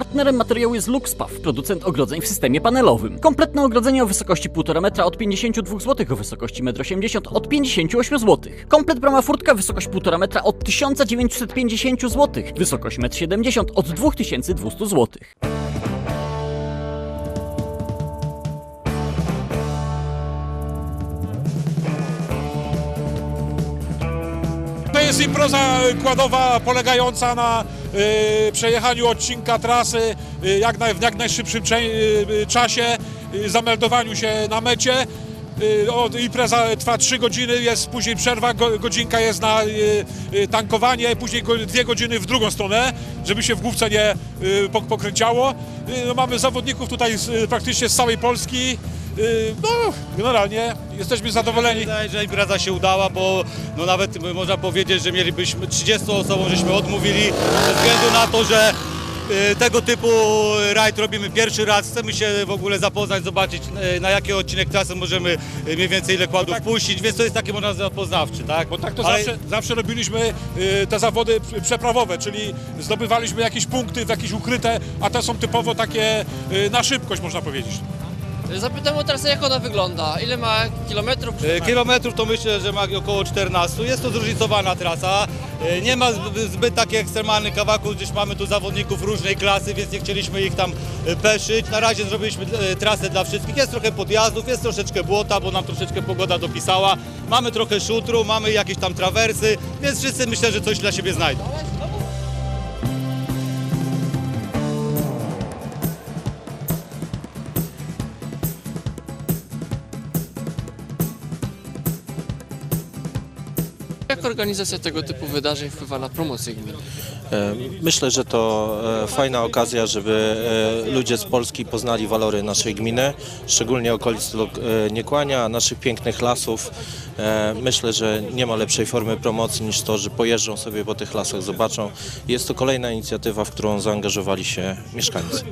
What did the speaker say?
Partnerem materiału jest Luxpaw, producent ogrodzeń w systemie panelowym. Kompletne ogrodzenie o wysokości 1,5 metra od 52 zł, o wysokości 1,80 m od 58 zł. Komplet brama furtka, wysokość 1,5 metra od 1950 zł, wysokość 1,70 m od 2200 zł. Jest impreza kładowa polegająca na y, przejechaniu odcinka trasy y, jak w jak najszybszym y, czasie, zameldowaniu się na mecie. Impreza trwa 3 godziny, jest później przerwa, go, godzinka jest na tankowanie, później dwie godziny w drugą stronę, żeby się w główce nie pok- pokręciało. No, mamy zawodników tutaj praktycznie z całej Polski. Y, no, generalnie jesteśmy zadowoleni. Wydaje, że impreza się udała, bo no nawet y, można powiedzieć, że mielibyśmy 30 osobom, żeśmy odmówili ze względu na to, że y, tego typu rajd robimy pierwszy raz. Chcemy się w ogóle zapoznać, zobaczyć na jaki odcinek trasy możemy mniej więcej ile kładów puścić, więc to jest taki można zapoznawczy, tak? Bo tak to Ale- zawsze, zawsze robiliśmy te zawody przeprawowe, czyli zdobywaliśmy jakieś punkty, w jakieś ukryte, a te są typowo takie na szybkość, można powiedzieć. Zapytam o trasę, jak ona wygląda. Ile ma kilometrów? E, Kilometrów to myślę, że ma około 14. Jest to zróżnicowana trasa. E, Nie ma zbyt, zbyt takich ekstremalnych kawałków, gdyż mamy tu zawodników różnej klasy, więc nie chcieliśmy ich tam e, peszyć. Na razie zrobiliśmy e, trasę dla wszystkich. Jest trochę podjazdów, jest troszeczkę błota, bo nam troszeczkę pogoda dopisała. Mamy trochę szutru, mamy jakieś tam trawersy, więc wszyscy myślę, że coś dla siebie znajdą. Jak organizacja tego typu wydarzeń wpływa na promocję gminy? E, Myślę, że to e, fajna okazja, żeby e, ludzie z Polski poznali walory naszej gminy, szczególnie okolic Niekłania, naszych pięknych lasów. Myślę, że nie ma lepszej formy promocji niż to, że pojeżdżą sobie po tych lasach, zobaczą. Jest to kolejna inicjatywa, w którą zaangażowali się mieszkańcy.